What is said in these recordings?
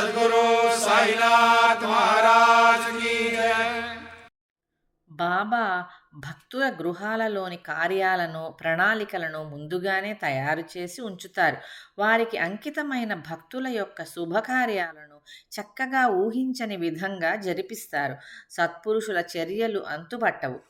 సద్గురు సాయినాథ్ మహారాజ్ కీ బాబా భక్తుల గృహాలలోని కార్యాలను ప్రణాళికలను ముందుగానే తయారు చేసి ఉంచుతారు. వారికి అంకితమైన భక్తుల యొక్క శుభకార్యాలను చక్కగా ఊహించని విధంగా జరిపిస్తారు. సత్పురుషుల చర్యలు అంతుపట్టవు.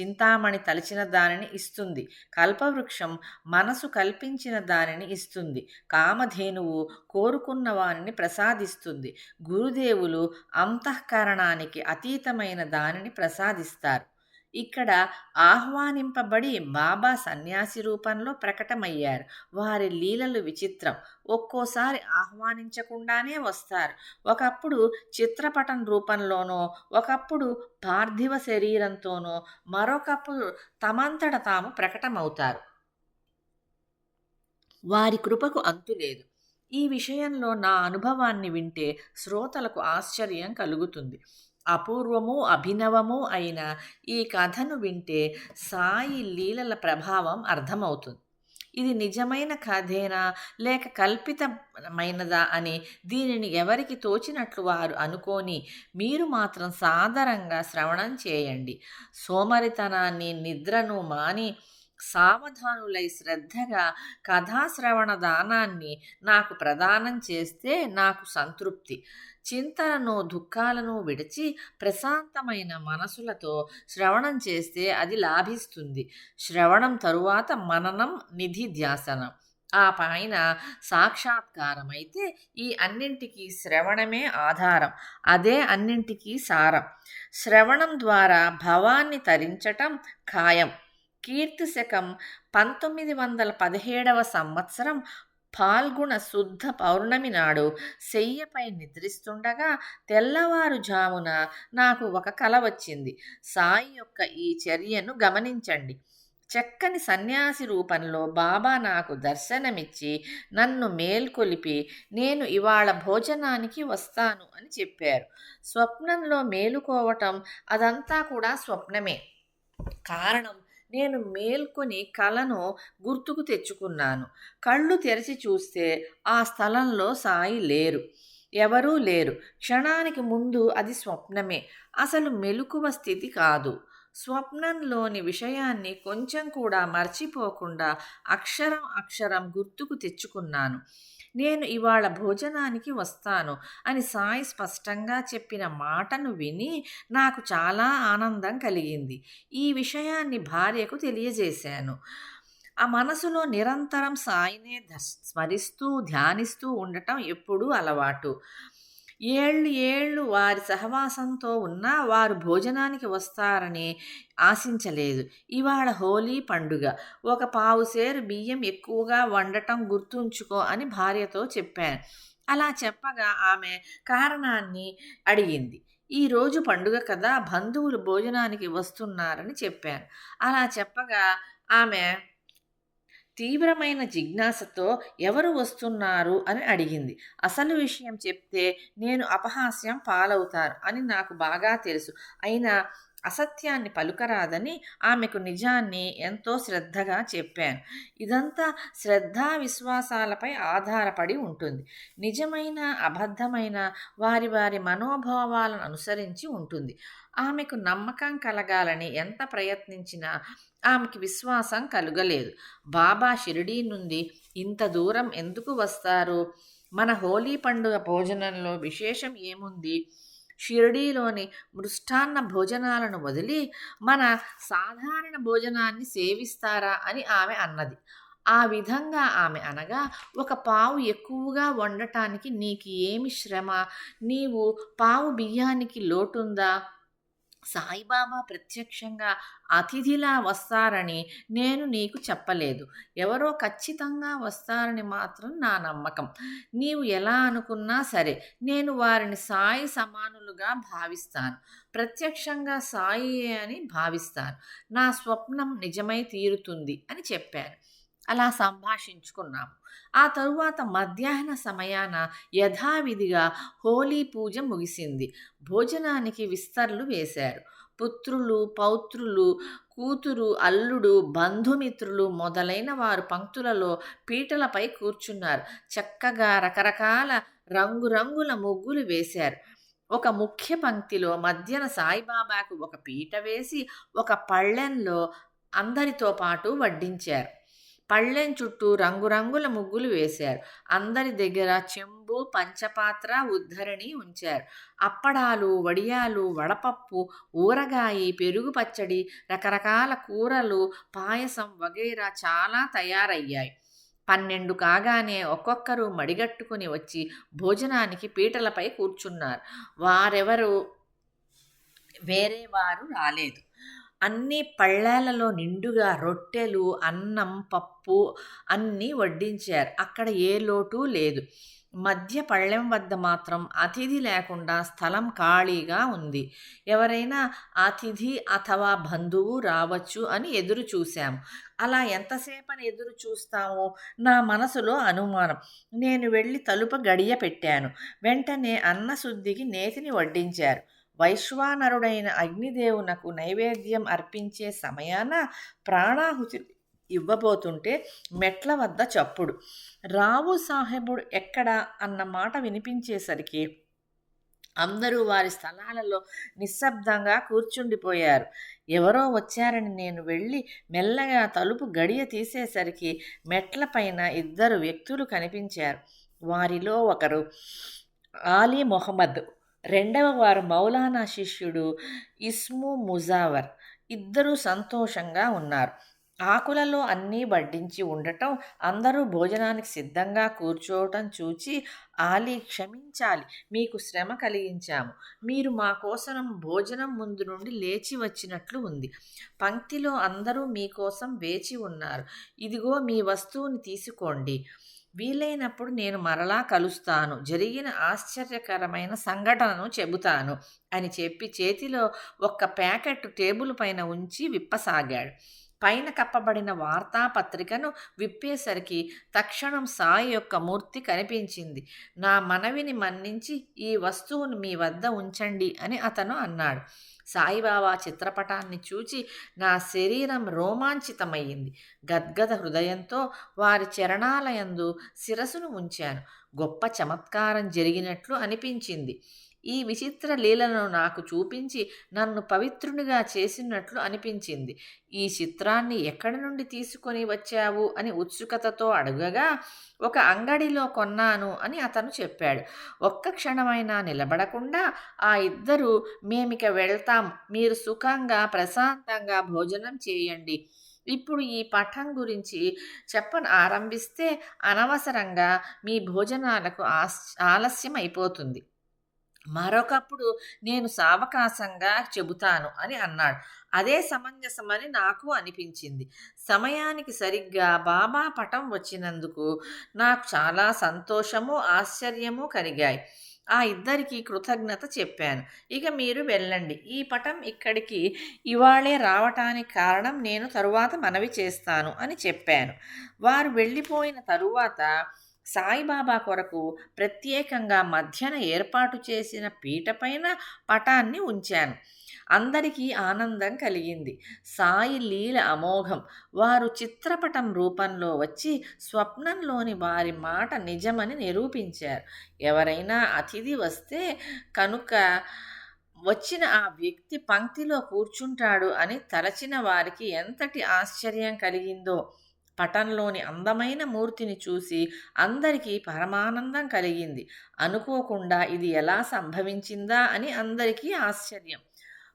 చింతామణి తలిచిన దానిని ఇస్తుంది. కల్పవృక్షం మనసు కల్పించిన దానిని ఇస్తుంది. కామధేనువు కోరుకున్న వానిని ప్రసాదిస్తుంది. గురుదేవులు అంతఃకరణానికి అతీతమైన దానిని ప్రసాదిస్తారు. ఇక్కడ ఆహ్వానింపబడి బాబా సన్యాసి రూపంలో ప్రకటమయ్యారు. వారి లీలలు విచిత్రం. ఒక్కోసారి ఆహ్వానించకుండానే వస్తారు. ఒకప్పుడు చిత్రపటం రూపంలోనో ఒకప్పుడు పార్థివ శరీరంతోనో మరొకప్పుడు తమంతట తాము ప్రకటమవుతారు. వారి కృపకు అంతు లేదు. ఈ విషయంలో నా అనుభవాన్ని వింటే శ్రోతలకు ఆశ్చర్యం కలుగుతుంది. అపూర్వము అభినవము అయిన ఈ కథను వింటే సాయి లీలల ప్రభావం అర్థమవుతుంది. ఇది నిజమైన కథేనా లేక కల్పితమైనదా అని దీనిని ఎవరికి తోచినట్లు వారు అనుకోని మీరు మాత్రం సాదరంగా శ్రవణం చేయండి. సోమరితనాన్ని నిద్రను మాని సావధానులై శ్రద్ధగా కథాశ్రవణ దానాన్ని నాకు ప్రదానం చేస్తే నాకు సంతృప్తి. చింతలను దుఃఖాలను విడిచి ప్రశాంతమైన మనసులతో శ్రవణం చేస్తే అది లాభిస్తుంది. శ్రవణం తరువాత మననం నిధి ధ్యాసనం. ఆ పైన సాక్షాత్కారం అయితే ఈ అన్నింటికీ శ్రవణమే ఆధారం. అదే అన్నింటికీ సారం. శ్రవణం ద్వారా భవాన్ని తరించటం ఖాయం. కీర్తి శకం పంతొమ్మిది వందల పదిహేడవ సంవత్సరం పాల్గొన శుద్ధ పౌర్ణమి నాడు శయ్యపై నిద్రిస్తుండగా తెల్లవారుజామున నాకు ఒక కల వచ్చింది. సాయి యొక్క ఈ చర్యను గమనించండి. చక్కని సన్యాసి రూపంలో బాబా నాకు దర్శనమిచ్చి నన్ను మేల్కొలిపి నేను ఇవాళ భోజనానికి వస్తాను అని చెప్పారు. స్వప్నంలో మేలుకోవటం అదంతా కూడా స్వప్నమే. కారణం నేను మేల్కొని కలను గుర్తుకు తెచ్చుకున్నాను. కళ్ళు తెరిచి చూస్తే ఆ స్థలంలో సాయి లేరు. ఎవరూ లేరు. క్షణానికి ముందు అది స్వప్నమే. అసలు మెలకువ స్థితి కాదు. స్వప్నంలోని విషయాన్ని కొంచెం కూడా మర్చిపోకుండా అక్షరం అక్షరం గుర్తుకు తెచ్చుకున్నాను. నేను ఇవాళ భోజనానికి వస్తాను అని సాయి స్పష్టంగా చెప్పిన మాటను విని నాకు చాలా ఆనందం కలిగింది. ఈ విషయాన్ని భార్యకు తెలియజేశాను. ఆ మనసులో నిరంతరం సాయినే స్మరిస్తూ ధ్యానిస్తూ ఉండటం ఎప్పుడూ అలవాటు. ఏళ్ళు ఏళ్ళు వారి సహవాసంతో ఉన్నా వారు భోజనానికి వస్తారని ఆశించలేదు. ఇవాళ హోలీ పండుగ. ఒక పావుసేరు బియ్యం ఎక్కువగా వండటం గుర్తుంచుకో అని భార్యతో చెప్పాను. అలా చెప్పగా ఆమె కారణాన్ని అడిగింది. ఈ రోజు పండుగ కదా బంధువులు భోజనానికి వస్తున్నారని చెప్పాను. అలా చెప్పగా ఆమె తీవ్రమైన జిజ్ఞాసతో ఎవరు వస్తున్నారు అని అడిగింది. అసలు విషయం చెప్తే నేను అపహాస్యం పాలవుతాను అని నాకు బాగా తెలుసు. అయినా అసత్యాన్ని పలుకరాదని ఆమెకు నిజాన్ని ఎంతో శ్రద్ధగా చెప్పాను. ఇదంతా శ్రద్ధా విశ్వాసాలపై ఆధారపడి ఉంటుంది. నిజమైన అబద్ధమైన వారి వారి మనోభావాలను అనుసరించి ఉంటుంది. ఆమెకు నమ్మకం కలగాలని ఎంత ప్రయత్నించినా ఆమెకి విశ్వాసం కలుగలేదు. బాబా షిరిడీ నుండి ఇంత దూరం ఎందుకు వస్తారు? మన హోలీ పండుగ భోజనంలో విశేషం ఏముంది? షిరిడీలోని మృష్టాన్న భోజనాలను వదిలి మన సాధారణ భోజనాన్ని సేవిస్తారా అని ఆమె అన్నది. ఆ విధంగా ఆమె అనగా ఒక పావు ఎక్కువగా వండటానికి నీకు ఏమి శ్రమ? నీవు పావు బియ్యానికి లోటుందా? సాయిబాబా ప్రత్యక్షంగా అతిథిలా వస్తారని నేను నీకు చెప్పలేదు. ఎవరో ఖచ్చితంగా వస్తారని మాత్రం నా నమ్మకం. నీవు ఎలా అనుకున్నా సరే నేను వారిని సాయి సమానులుగా భావిస్తాను. ప్రత్యక్షంగా సాయి అని భావిస్తాను. నా స్వప్నం నిజమై తీరుతుంది అని చెప్పాను. అలా సంభాషించుకున్నాము. ఆ తరువాత మధ్యాహ్న సమయాన యథావిధిగా హోలీ పూజ ముగిసింది. భోజనానికి విస్తర్లు వేశారు. పుత్రులు పౌత్రులు కూతురు అల్లుడు బంధుమిత్రులు మొదలైన వారు పంక్తులలో పీటలపై కూర్చున్నారు. చక్కగా రకరకాల రంగురంగుల ముగ్గులు వేశారు. ఒక ముఖ్య పంక్తిలో మధ్యన సాయిబాబాకు ఒక పీట వేసి ఒక పళ్ళెంలో అందరితో పాటు వడ్డించారు. పళ్ళెం చుట్టూ రంగురంగుల ముగ్గులు వేశారు. అందరి దగ్గర చెంబు పంచపాత్ర ఉద్ధరణి ఉంచారు. అప్పడాలు వడియాలు వడపప్పు ఊరగాయి పెరుగు పచ్చడి రకరకాల కూరలు పాయసం వగైరా చాలా తయారయ్యాయి. పన్నెండు కాగానే ఒక్కొక్కరు మడిగట్టుకుని వచ్చి భోజనానికి పీటలపై కూర్చున్నారు. వారెవరు? వేరే వారు రాలేదు. అన్ని పళ్ళేలలో నిండుగా రొట్టెలు అన్నం పప్పు అన్నీ వడ్డించారు. అక్కడ ఏ లోటు లేదు. మధ్య పళ్ళెం వద్ద మాత్రం అతిథి లేకుండా స్థలం ఖాళీగా ఉంది. ఎవరైనా అతిథి అథవా బంధువు రావచ్చు అని ఎదురు చూశాము అలా ఎంతసేపని ఎదురు చూస్తామో నా మనసులో అనుమానం. నేను వెళ్ళి తలుపు గడియ పెట్టాను. వెంటనే అన్నశుద్ధికి నేతిని వడ్డించారు. వైశ్వానరుడైన అగ్నిదేవునకు నైవేద్యం అర్పించే సమయాన ప్రాణాహుతి ఇవ్వబోతుంటే మెట్ల వద్ద చప్పుడు. రావు సాహెబుడు ఎక్కడ అన్న మాట వినిపించేసరికి అందరూ వారి స్థలాలలో నిశ్శబ్దంగా కూర్చుండిపోయారు. ఎవరో వచ్చారని నేను వెళ్ళి మెల్లగా తలుపు గడియ తీసేసరికి మెట్లపైన ఇద్దరు వ్యక్తులు కనిపించారు. వారిలో ఒకరు ఆలీ మొహమ్మద్ రెండవ వారు మౌలానా శిష్యుడు ఇస్ము ముజావర్. ఇద్దరూ సంతోషంగా ఉన్నారు. ఆకులలో అన్నీ వడ్డించి ఉండటం అందరూ భోజనానికి సిద్ధంగా కూర్చోవటం చూచి ఆలీ క్షమించాలి. మీకు శ్రమ కలిగించాము. మీరు మా కోసం భోజనం ముందు నుండి లేచి వచ్చినట్లు ఉంది. పంక్తిలో అందరూ మీకోసం వేచి ఉన్నారు. ఇదిగో మీ వస్తువుని తీసుకోండి. వీలైనప్పుడు నేను మరలా కలుస్తాను. జరిగిన ఆశ్చర్యకరమైన సంఘటనను చెబుతాను అని చెప్పి చేతిలో ఒక్క ప్యాకెట్ టేబుల్ పైన ఉంచి విప్పసాగాడు. పైన కప్పబడిన వార్తాపత్రికను విప్పేసరికి తక్షణం సాయి యొక్క మూర్తి కనిపించింది. నా మనవిని మన్నించి ఈ వస్తువును మీ వద్ద ఉంచండి అని అతను అన్నాడు. సాయిబాబా చిత్రపటాన్ని చూచి నా శరీరం రోమాంచితమయ్యింది. గద్గద హృదయంతో వారి చరణాలయందు శిరసును ఉంచాను. గొప్ప చమత్కారం జరిగినట్లు అనిపించింది. ఈ విచిత్ర లీలను నాకు చూపించి నన్ను పవిత్రునిగా చేసినట్లు అనిపించింది. ఈ చిత్రాన్ని ఎక్కడి నుండి తీసుకొని వచ్చావు? అని ఉత్సుకతతో అడగగా ఒక అంగడిలో కొన్నాను అని అతను చెప్పాడు. ఒక్క క్షణమైనా నిలబడకుండా ఆ ఇద్దరు మేమిక వెళ్తాం మీరు సుఖంగా ప్రశాంతంగా భోజనం చేయండి. ఇప్పుడు ఈ పటం గురించి చెప్పను ఆరంభిస్తే అనవసరంగా మీ భోజనాలకు ఆస్ ఆలస్యం అయిపోతుంది మరొకప్పుడు నేను సావకాశంగా చెబుతాను అని అన్నాడు. అదే సమంజసమని నాకు అనిపించింది. సమయానికి సరిగ్గా బాబా పటం వచ్చినందుకు నాకు చాలా సంతోషము ఆశ్చర్యము కలిగాయి. ఆ ఇద్దరికి కృతజ్ఞత చెప్పాను. ఇక మీరు వెళ్ళండి. ఈ పటం ఇక్కడికి ఇవాళే రావటానికి కారణం నేను తరువాత మనవి చేస్తాను అని చెప్పాను. వారు వెళ్ళిపోయిన తరువాత సాయిబాబా కొరకు ప్రత్యేకంగా మధ్యన ఏర్పాటు చేసిన పీటపైన పటాన్ని ఉంచాను. అందరికీ ఆనందం కలిగింది. సాయి లీల అమోఘం వారు చిత్రపటం రూపంలో వచ్చి స్వప్నంలోని వారి మాట నిజమని నిరూపించారు. ఎవరైనా అతిథి వస్తే కనుక వచ్చిన ఆ వ్యక్తి పంక్తిలో కూర్చుంటాడు అని తలచిన వారికి ఎంతటి ఆశ్చర్యం కలిగిందో! పటంలోని అందమైన మూర్తిని చూసి అందరికీ పరమానందం కలిగింది. అనుకోకుండా ఇది ఎలా సంభవించిందా అని అందరికీ ఆశ్చర్యం.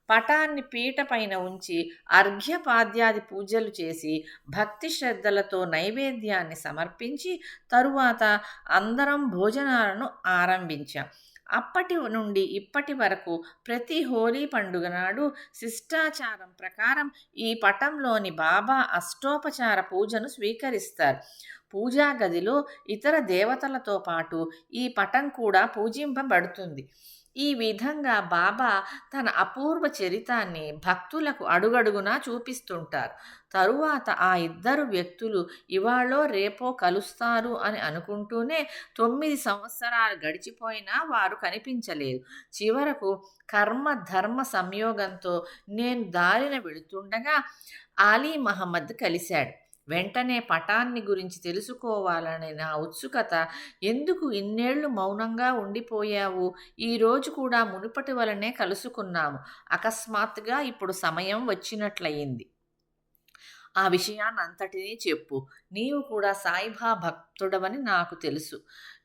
పటాన్ని పీట పైన ఉంచి అర్ఘ్యపాద్యాది పూజలు చేసి భక్తి శ్రద్ధలతో నైవేద్యాన్ని సమర్పించి తరువాత అందరం భోజనాలను ఆరంభించాం. అప్పటి నుండి ఇప్పటి వరకు ప్రతి హోలీ పండుగ నాడు శిష్టాచారం ప్రకారం ఈ పటంలోని బాబా అష్టోపచార పూజను స్వీకరిస్తారు. పూజా గదిలో ఇతర దేవతలతో పాటు ఈ పటం కూడా పూజింపబడుతుంది. ఈ విధంగా బాబా తన అపూర్వ చరితాన్ని భక్తులకు అడుగడుగునా చూపిస్తుంటారు. తరువాత ఆ ఇద్దరు వ్యక్తులు ఇవాళో రేపో కలుస్తారు అని అనుకుంటూనే తొమ్మిది సంవత్సరాలు గడిచిపోయినా వారు కనిపించలేదు. చివరకు కర్మ ధర్మ సంయోగంతో నేను దారిన వెళుతుండగా ఆలీ మహమ్మద్ కలిశాడు. వెంటనే పటాన్ని గురించి తెలుసుకోవాలనే నా ఉత్సుకత. ఎందుకు ఇన్నేళ్ళు మౌనంగా ఉండిపోయావు? ఈరోజు కూడా మునుపటి వలనే కలుసుకున్నాము. అకస్మాత్తుగా ఇప్పుడు సమయం వచ్చినట్లయింది. ఆ విషయాన్నంతటినీ చెప్పు. నీవు కూడా సాయిబా భక్తుడవని నాకు తెలుసు.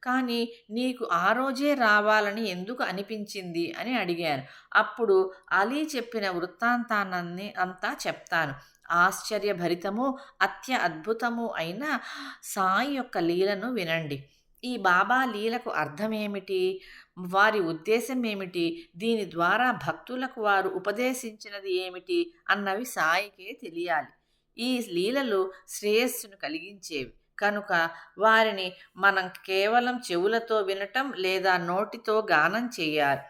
కానీ నీకు ఆ రోజే రావాలని ఎందుకు అనిపించింది అని అడిగాను. అప్పుడు అలీ చెప్పిన వృత్తాంతాన్ని అంతా చెప్తాను. ఆశ్చర్యభరితము అత్య అద్భుతము అయిన సాయి యొక్క లీలను వినండి. ఈ బాబా లీలకు అర్థమేమిటి? వారి ఉద్దేశం ఏమిటి? దీని ద్వారా భక్తులకు వారు ఉపదేశించినది ఏమిటి? అన్నవి సాయికే తెలియాలి. ఈ లీలలు శ్రేయస్సును కలిగించేవి. కనుక వారిని మనం కేవలం చెవులతో వినటం లేదా నోటితో గానం చేయాలి.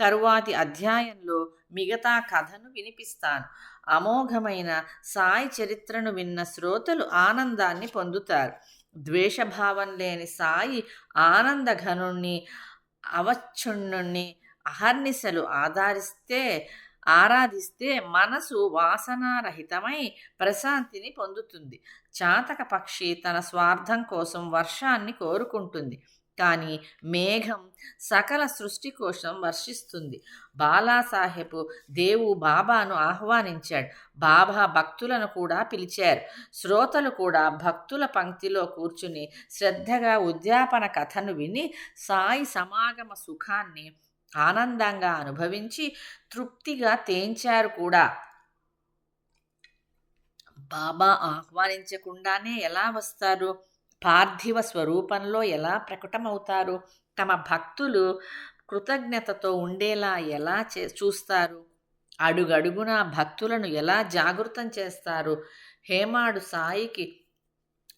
తరువాతి అధ్యాయంలో మిగతా కథను వినిపిస్తాను. అమోఘమైన సాయి చరిత్రను విన్న శ్రోతలు ఆనందాన్ని పొందుతారు. ద్వేషభావం లేని సాయి ఆనందఘనుణ్ణి అవచ్చుణ్ణుణ్ణి అహర్నిశలు ఆధారిస్తే ఆరాధిస్తే మనసు వాసనారహితమై ప్రశాంతిని పొందుతుంది. చాతక పక్షి తన స్వార్థం కోసం వర్షాన్ని కోరుకుంటుంది. కానీ మేఘం సకల సృష్టి కోసం వర్షిస్తుంది. బాలాసాహెబ్ దేవు బాబాను ఆహ్వానించాడు. బాబా భక్తులను కూడా పిలిచారు. శ్రోతలు కూడా భక్తుల పంక్తిలో కూర్చుని శ్రద్ధగా ఉద్యాపన కథను విని సాయి సమాగమ సుఖాన్ని ఆనందంగా అనుభవించి తృప్తిగా తేంచారు కూడా. బాబా ఆహ్వానించకుండానే ఎలా వస్తారు? పార్థివ స్వరూపంలో ఎలా ప్రకటమవుతారు? తమ భక్తులు కృతజ్ఞతతో ఉండేలా ఎలా చే చూస్తారు? అడుగడుగున భక్తులను ఎలా జాగృతం చేస్తారు? హేమాడు సాయికి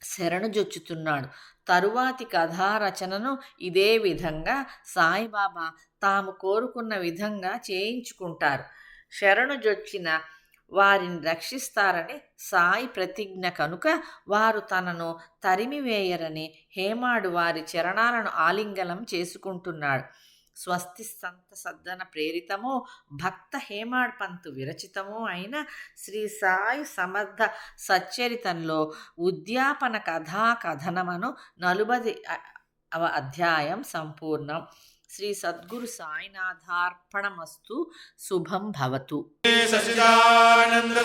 శరణుజొచ్చుతున్నాడు తరువాతి కథారచనను ఇదే విధంగా సాయిబాబా తాము కోరుకున్న విధంగా చేయించుకుంటారు. శరణుజొచ్చిన వారిని రక్షిస్తారని సాయి ప్రతిజ్ఞ కనుక వారు తనను తరిమివేయరని హేమాడు వారి చరణాలను ఆలింగనం చేసుకుంటున్నాడు. స్వస్తి సంత సద్దన ప్రేరితమో భక్త హేమాడ్ పంతు విరచితమో అయిన శ్రీ సాయి సమర్థ సచ్చరితంలో ఉద్యాపన కథా కథనమను నలుబది అధ్యాయం సంపూర్ణం. श्री सद्गुरु साईनाथार्पणमस्तु शुभम भवतु श्री सच्चिदानंद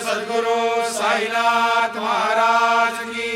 साईनाथ महाराज की